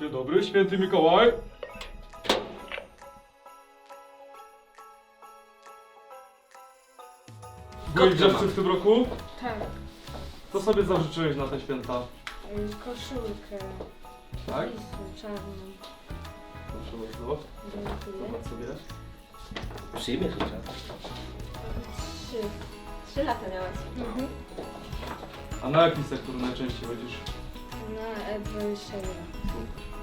Dzień dobry, święty Mikołaj. Byłeś grzeczny w tym roku? Tak. Co sobie zażyczyłeś na te święta? Y, Koszulkę. Tak? Lisu czarną. Proszę bardzo. Dziękuję. Zobacz sobie. Przyjmie życzę. Trzy. Trzy lata miałaś. Mhm. A na jaki sektor najczęściej chodzisz? Na E21.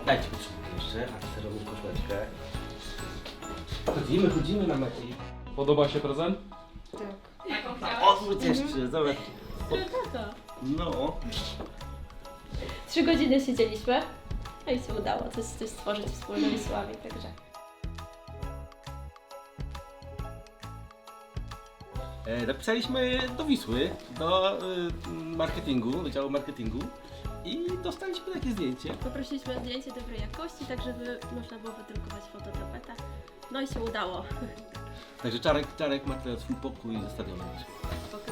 Dajcie mi jeszcze, a chcę robić koszuleczkę. Chodzimy, chodzimy na meki. Podoba się prezent? Tak. Odwróć jeszcze, zobacz. No. Trzy godziny siedzieliśmy. No i się udało coś, coś stworzyć wspólnymi słowami, także. E, napisaliśmy do Wisły, do y, marketingu, do działu marketingu i dostaliśmy takie zdjęcie. Poprosiliśmy o zdjęcie dobrej jakości, tak żeby można było wydrukować fototapetę. No i się udało. Także Czarek, Czarek ma teraz swój pokój zostawiony.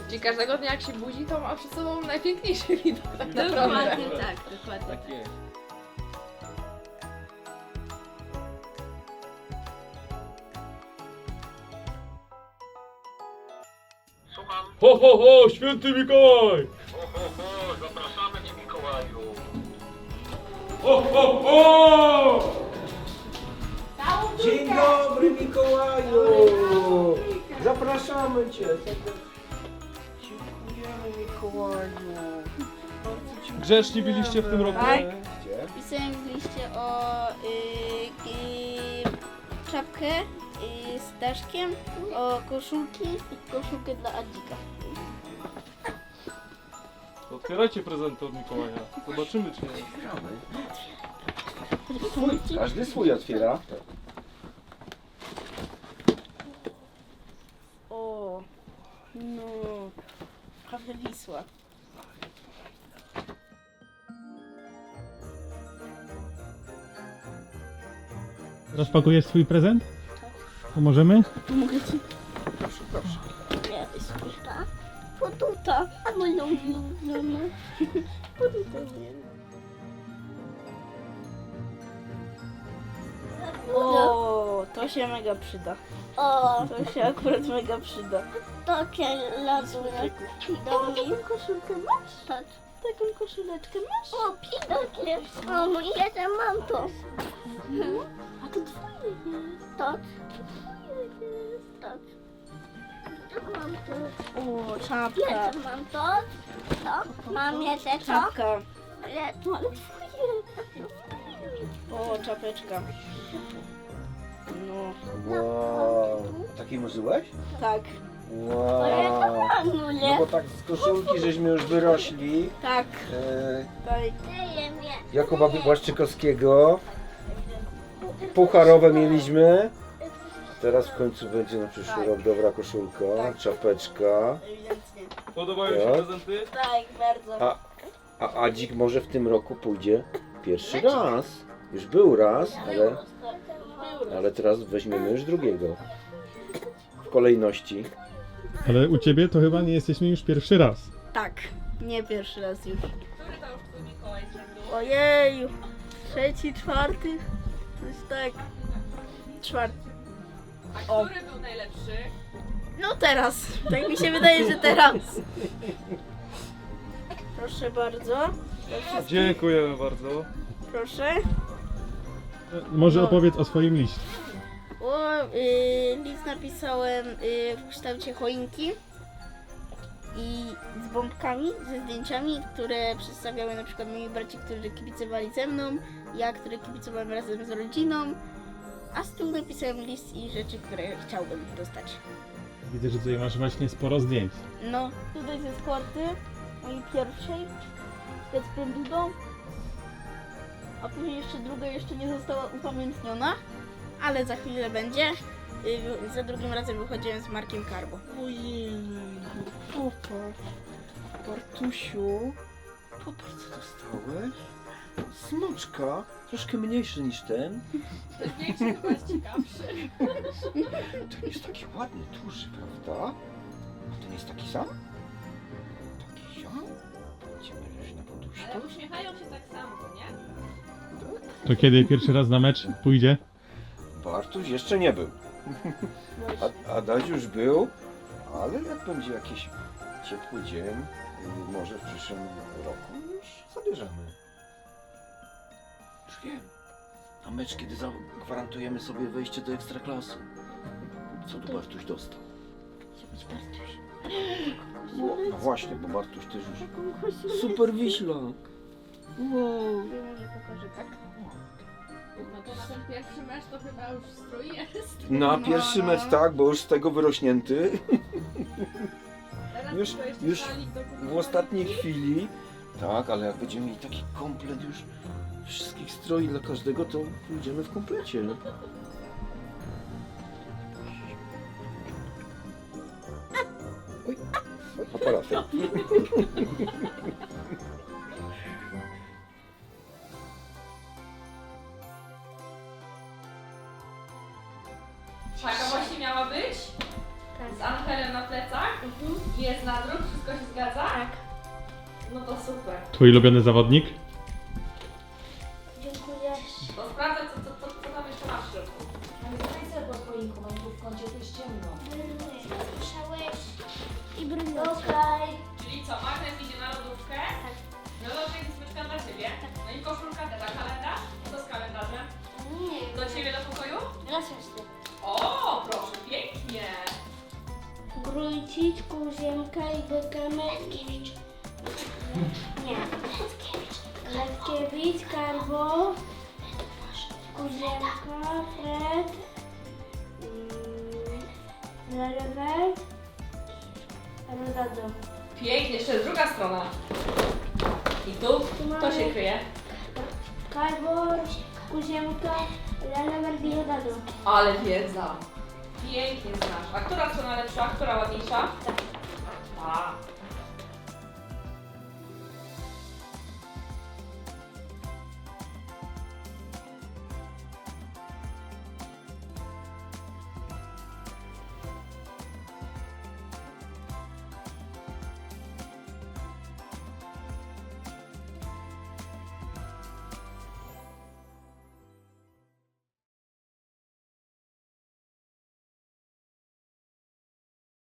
Czyli każdego dnia jak się budzi, to ma przed sobą najpiękniejszy widok tak naprawdę. Dokładnie tak, dokładnie Tak tak. jest. Ho, ho, ho, święty Mikołaj! Zapraszamy Ho, ho, ho! Dzień dobry Mikołaju! Zapraszamy Cię. Dziękujemy Mikołaju. Bardzo dziękujemy. Grzeczni byliście w tym roku? Gdzie? Pisałem w liście o y, y, czapkę y, z daszkiem, o koszulki i koszulkę dla Adzika. Otwierajcie prezenty od Mikołaja. Zobaczymy czy nie. Swój, każdy swój otwiera. O, no, prawie Wisła. Rozpakujesz swój prezent? Pomożemy? Mogę ci... Proszę, proszę. Ja słyszę. Potuta, a mój ulubiony. Potuta wiem. O, to się mega przyda. O, to się akurat mega przyda. Takie. Do mnie. Taką koszulkę masz? Tak. Taką koszuleczkę masz? O, pidokie. O, mój tam mam to. A to twoje jest. Tak. Twoje jest. Tak. Mam to. O, czapka. Ja mam to. To. Mam jeszcze co? Czapka. Ale to ale twoje. O, czapeczka. No, Wow. Takiej marzyłeś? tak. Wow. No bo tak z koszulki żeśmy już wyrośli. Tak. E, tak. Jakuba Błaszczykowskiego. Pucharowe mieliśmy. Teraz w końcu będzie na przyszły rok dobra koszulka, czapeczka. Ewidentnie. Podobają się Tak. prezenty? Tak, bardzo. A, a Adzik może w tym roku pójdzie pierwszy raz. Już był raz, ale, ale teraz weźmiemy już drugiego. W kolejności. Ale u ciebie to chyba nie jesteśmy już pierwszy raz. Tak, nie pierwszy raz już. Ojeju, trzeci, czwarty, coś tak. Czwarty. A który był najlepszy? No teraz, tak mi się wydaje, że teraz. Proszę bardzo, Dziękujemy bardzo. proszę. Może No. opowiedz o swoim liście. O, y, list napisałem y, w kształcie choinki i z bombkami, ze zdjęciami, które przedstawiały na przykład moi braci, którzy kibicowali ze mną, ja, który kibicowałem razem z rodziną, a z tyłu napisałem list i rzeczy, które chciałbym dostać. Widzę, że tutaj masz właśnie sporo zdjęć. No, tutaj ze skórty mojej pierwszej, z Pędudą, a później jeszcze druga jeszcze nie została upamiętniona, ale za chwilę będzie. Y, Za drugim razem wychodziłem z Markiem Karbo. Ojej, popatrz. Bartusiu, popatrz co dostałeś. Smoczka, troszkę mniejszy niż ten. Ten większy chyba jest ciekawszy. Ten jest taki ładny, duży, prawda? A ten jest taki sam? Taki sam? Będziemy leżeć na poduszce. Ale uśmiechają się tak samo, to nie? To kiedy pierwszy raz na mecz pójdzie? Bartuś jeszcze nie był. A, Adaś już był, ale jak będzie jakiś ciepły dzień, y, może w przyszłym roku już zabierzemy. Już wiem. Na mecz, kiedy zagwarantujemy sobie wejście do ekstraklasy. Co tu Bartuś dostał? No, no właśnie, bo Bartuś też już... Super Wiśla! Wow! Może pokażę tak? No to na ten pierwszy mecz to chyba już strój jest. Na pierwszy mecz tak, bo już z tego wyrośnięty. Teraz Już- jeszcze już szalik do kupowania. W ostatniej chwili. Tak, ale jak będziemy mieli taki komplet już wszystkich stroi dla każdego, to pójdziemy w komplecie. Aparatem. Taka właśnie miała być? Z Angelem na plecach? Jest na druk, wszystko się zgadza? Tak. No to super. Twój ulubiony zawodnik? I Bekamy. Nie. Letkiewicz, Karbo, Kuziemka, Fred, mm, Lelewer, Rodado. Pięknie, jeszcze druga strona. I tu? To się kryje. Karbo, Kuziemka, Lelewer i Rodado. Ale wiedza. Pięknie znasz. A która strona lepsza? Która ładniejsza? Tak.